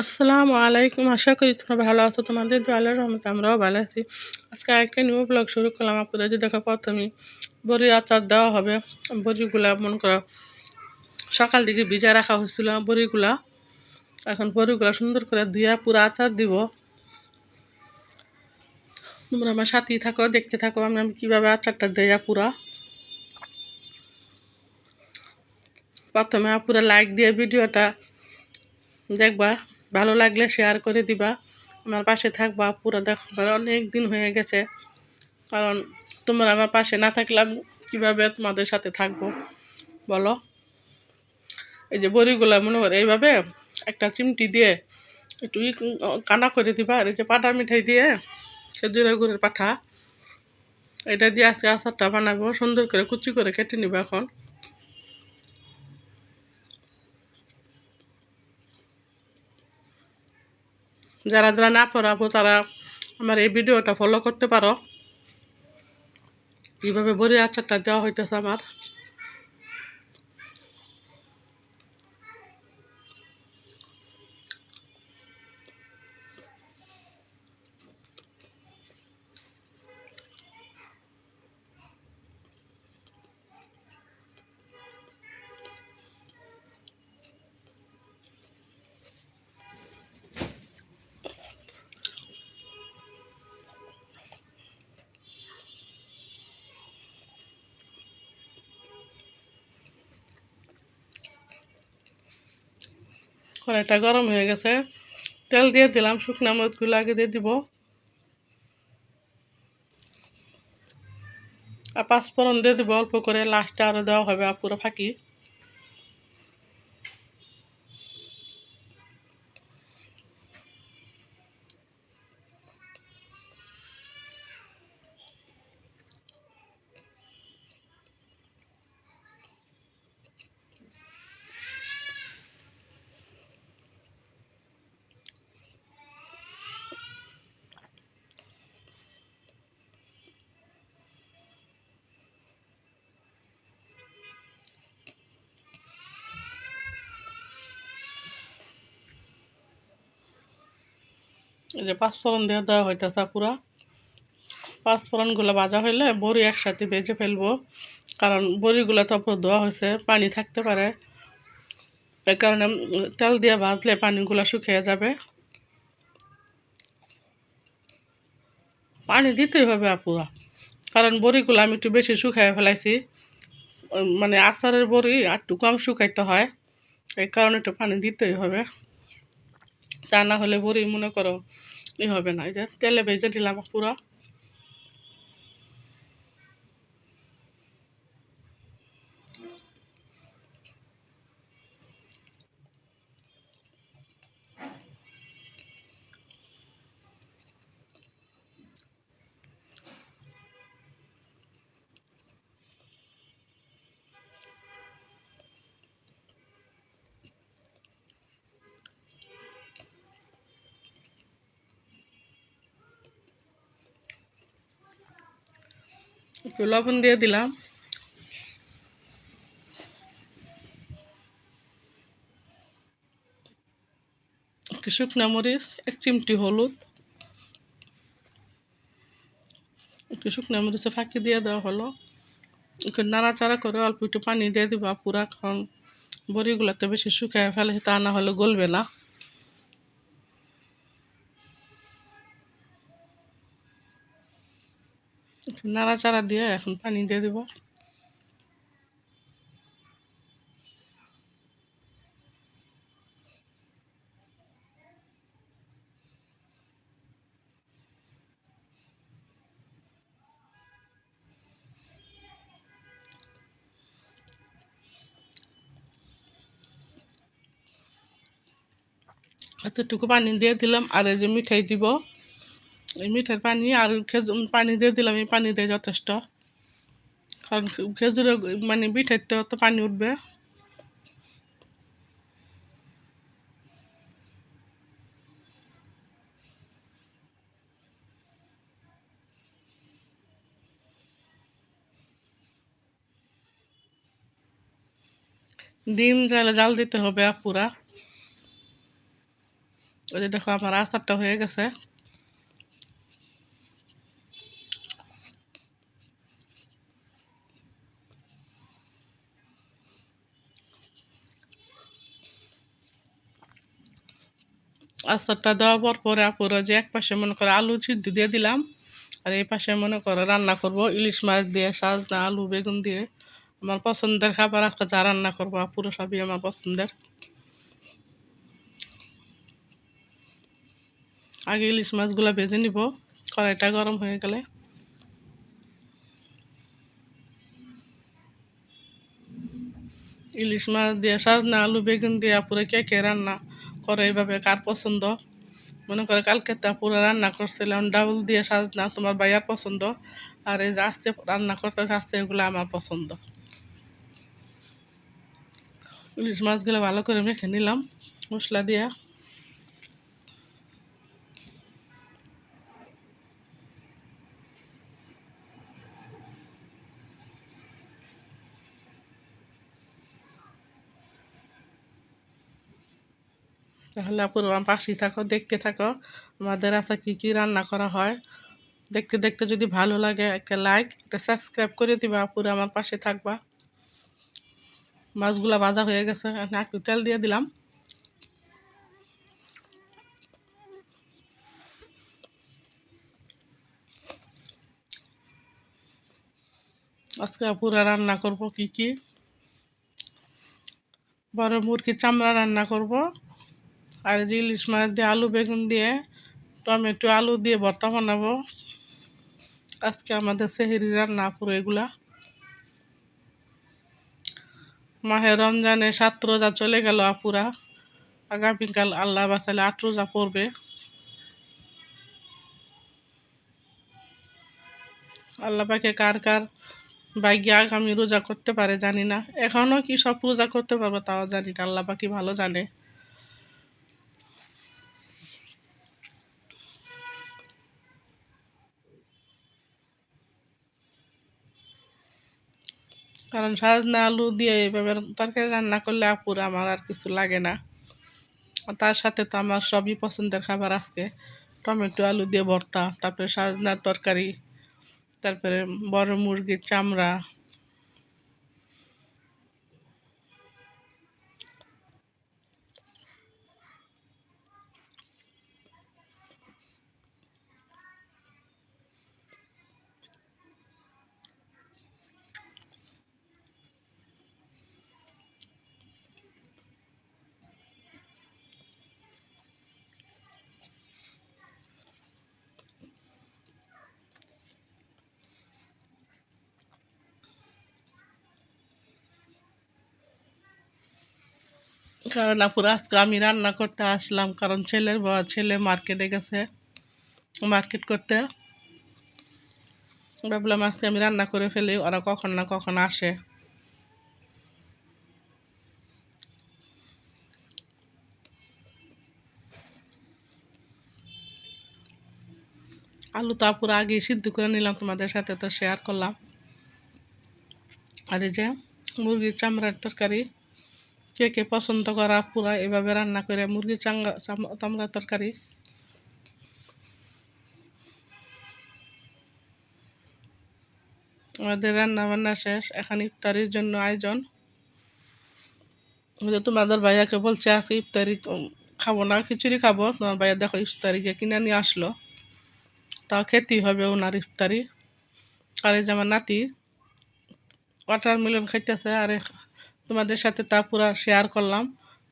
আসসালামু আলাইকুম। আশা করি তোমরা ভালো আছো। তোমাদের দোয়ালের রহমতে আমরাও ভালো আছি। আজকে একটা নিউ ব্লগ শুরু করলাম। আপনাদের যে দেখো প্রথমে বড়ি আচার দেওয়া হবে। বড়িগুলা মন করো, সকাল দিকে ভিজা রাখা হয়েছিল বড়িগুলা। এখন বড়িগুলা সুন্দর করে ধুয়া পুরো আচার দিব। তোমরা আমার সাথেই থাকো, দেখতে থাকো আমি আমি কীভাবে আচারটা দেয়া পুরা প্রথমে পুরো লাইক দিয়ে ভিডিওটা দেখবা। ভালো লাগলে শেয়ার করে দিবা। আমার পাশে থাকবা, পুরো দেখো অনেক দিন হয়ে গেছে। কারণ তোমরা আমার পাশে না থাকলে আমি কীভাবে তোমাদের সাথে থাকব? বলো। এই যে বড়িগুলো, মনে করে, এইভাবে একটা চিমটি দিয়ে একটু কানা করে দিবা। আর এই যে পাটা মিঠাই দিয়ে খেজুরের গুড়ের পাঠা এটা দিয়ে আজকে আচারটা বানাবো। সুন্দর করে কুচি করে কেটে নিবা এখন। যারা যারা না পড়াবো তারা আমার এই ভিডিওটা ফলো করতে পারো। কীভাবে বড়ি আচারটা দেওয়া হইতেছে আমার। কড়াইটা গরম হয়ে গেছে। তেল দিয়ে দিলাম, শুকনো মরিচগুলো আগে দিয়ে দিব। আর পাঁচফোড়ন দিয়ে দিব, অল্প করে লাস্টটা আরও দেওয়া হবে পুরো ফাঁকি। এই যে পাঁচফোড়ন দিয়ে দেওয়া হইতেছে পুরা। পাঁচফোড়নগুলো ভাজা হইলে বড়ি একসাথে বেজে ফেলব। কারণ বড়িগুলো তো ধোয়া হয়েছে, পানি থাকতে পারে। এই কারণে তেল দিয়ে ভাজলে পানিগুলো শুকিয়ে যাবে। পানি দিতেই হবে আপুরা কারণ বড়িগুলো আমি একটু বেশি শুকাই ফেলাইছি। মানে আচারের বড়ি আর একটু কম শুকাইতে হয়। এই কারণে একটু পানি দিতেই হবে। তা না হলে বড়ি মনে করো ই হবে না এই যে তেলে ভেজে দিলাম পুরো একটু লবণ দিয়ে দিলাম। একটু শুকনো মরিচ, এক চিমটি হলুদ। একটু শুকনো মরিচে ফাঁকি দিয়ে দেওয়া হলো। একটু নাড়াচাড়া করে অল্প একটু পানি দিয়ে দিবা। পুরা খান বড়িগুলোতে বেশি শুকায় ফেলে, তা না হলে গলবে না। নাড়াচাড়া দিয়ে এখন পানি দিয়ে দেব। এতটুকু পানি দিয়ে দিলাম আর এই যে মিঠাই দিব। এই মিঠার পানি আর খেজুর, পানি দিয়ে দিলাম, এই পানি দিয়ে যথেষ্ট। কারণ খেজুরে মানে মিঠাইতে তো পানি উঠবে। ডিম জালে জাল দিতে হবে পুরা ওই দেখো, আমার আচারটা হয়ে গেছে। আচারটা দেওয়ার পর পরে আপুরা যে এক পাশে মনে করো আলু সিদ্ধ দিয়ে দিলাম, আর এই পাশে মনে করো রান্না করব ইলিশ মাছ দিয়ে, সাজনা, আলু, বেগুন দিয়ে। আমার পছন্দের খাবার আজকে যা রান্না করব পুরো সবই আমার পছন্দের। আগে ইলিশ মাছগুলো ভেজে নিব, কড়াইটা গরম হয়ে গেলে। ইলিশ মাছ দিয়ে, সাজনা, আলু, বেগুন দিয়ে পুরো কে কে রান্না করে এইভাবে কার পছন্দ? মনে করে কালকে তা পুরো রান্না করছিলাম, ডাউল দিয়ে সাজ না তোমার ভাইয়ার পছন্দ, আর এই যে আজকে রান্না করতে আসতে এগুলো আমার পছন্দ। ইলিশ মাছগুলো ভালো করে মেখে নিলাম, মশলা দিয়ে। তাহলে আপুর আমার পাশেই থাকো, দেখতে থাকো। আমাদের আশা কী কী রান্না করা হয়? দেখতে দেখতে যদি ভালো লাগে, একটা লাইক একটা সাবস্ক্রাইব করে দিবা, আপুরে আমার পাশে থাকবা। মাছগুলা ভাজা হয়ে গেছে একটু তেল দিয়ে দিলাম। আজকে পুরা রান্না করব কি কি? বড় মুরগির চামড়া রান্না করব। আর যে ইলিশ মাছ দিয়ে আলু, বেগুন দিয়ে, টমেটো, আলু দিয়ে ভর্তা বানাবো। আজকে আমাদের সেহেরি রান্না পুরো এগুলা। মাহে রমজানে সাত রোজা চলে গেল আপুরা। আগামীকাল আল্লাহ বাসালে আট রোজা পড়বে। আল্লাহ পাকে কার কার বাইকে আগামী রোজা করতে পারে জানি না। এখনও কি সব রোজা করতে পারব তাও জানি না, আল্লাহ পাকি ভালো জানে। কারণ সাজনা, আলু দিয়ে এইভাবে তরকারি রান্না করলে আপুর আমার আর কিছু লাগে না। তার সাথে তো আমার সবই পছন্দের খাবার আজকে। টমেটো, আলু দিয়ে ভর্তা, তারপরে সাজনার তরকারি, তারপরে বড় মুরগির চামড়া কারণ আপুর আজকে আমি রান্না করতে আসলাম, কারণ ছেলের বাবা ছেলে মার্কেটে গেছে, মার্কেট করতে। ভাবলাম আজকে আমি রান্না করে ফেলি, ওরা কখন না কখন আসে। আলু তো আপুর আগে সিদ্ধ করে নিলাম, তোমাদের সাথে তো শেয়ার করলাম। আর এই যে মুরগির চামড়ার তরকারি কে কে পছন্দ করা পুরা এভাবে রান্না করে মুরগি চাঙ্গা চামড়া তরকারি। আমাদের রান্না বান্না শেষ, এখন ইফতারির জন্য আয়োজন। তোমাদের ভাইয়াকে বলছে, আজকে ইফতারি খাব না, খিচুড়ি খাব। তোমার ভাইয়া দেখো ইফতারিকে কিনে নিয়ে আসলো। তাও খেতেই হবে ওনার ইফতারি। আর এই যে আমার নাতি ওয়াটার মিলন খাইতেছে, আর তোমাদের সাথে তা পুরা শেয়ার করলাম।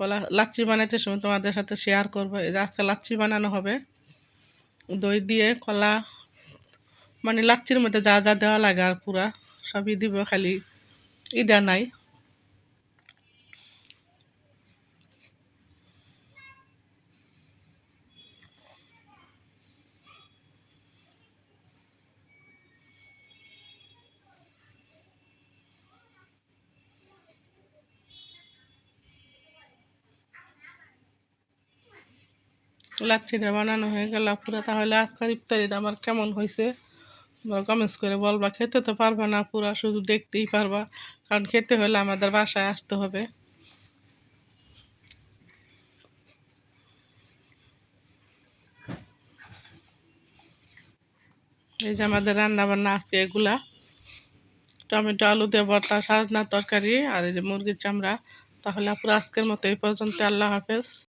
বলা লাচ্চি বানাইতে সময় তোমাদের সাথে শেয়ার করব। আজকে লাচ্ছি বানানো হবে। দই দিয়ে কলা মানে লাচ্চির মধ্যে যা যা দেওয়া লাগে আর পুরা, সবই দিব খালি। ইদা নাই। লাচ্ছিটা বানানো হয়ে গেল পুরা তাহলে আজকাল ইফতারিটা আমার কেমন হয়েছে? তোমরা কমেন্টস করে বলবা। খেতে তো পারবা না পুরা শুধু দেখতেই পারবা। কারণ খেতে হলে আমাদের বাসায় আসতে হবে। এই যে আমাদের রান্না বান্না আছে এগুলা। টমেটো, আলু দিয়ে বটা সাজনা তরকারি আর এই যে মুরগির চামড়া। তাহলে আপুরা আজকের মতো এই পর্যন্ত আল্লাহ হাফেজ।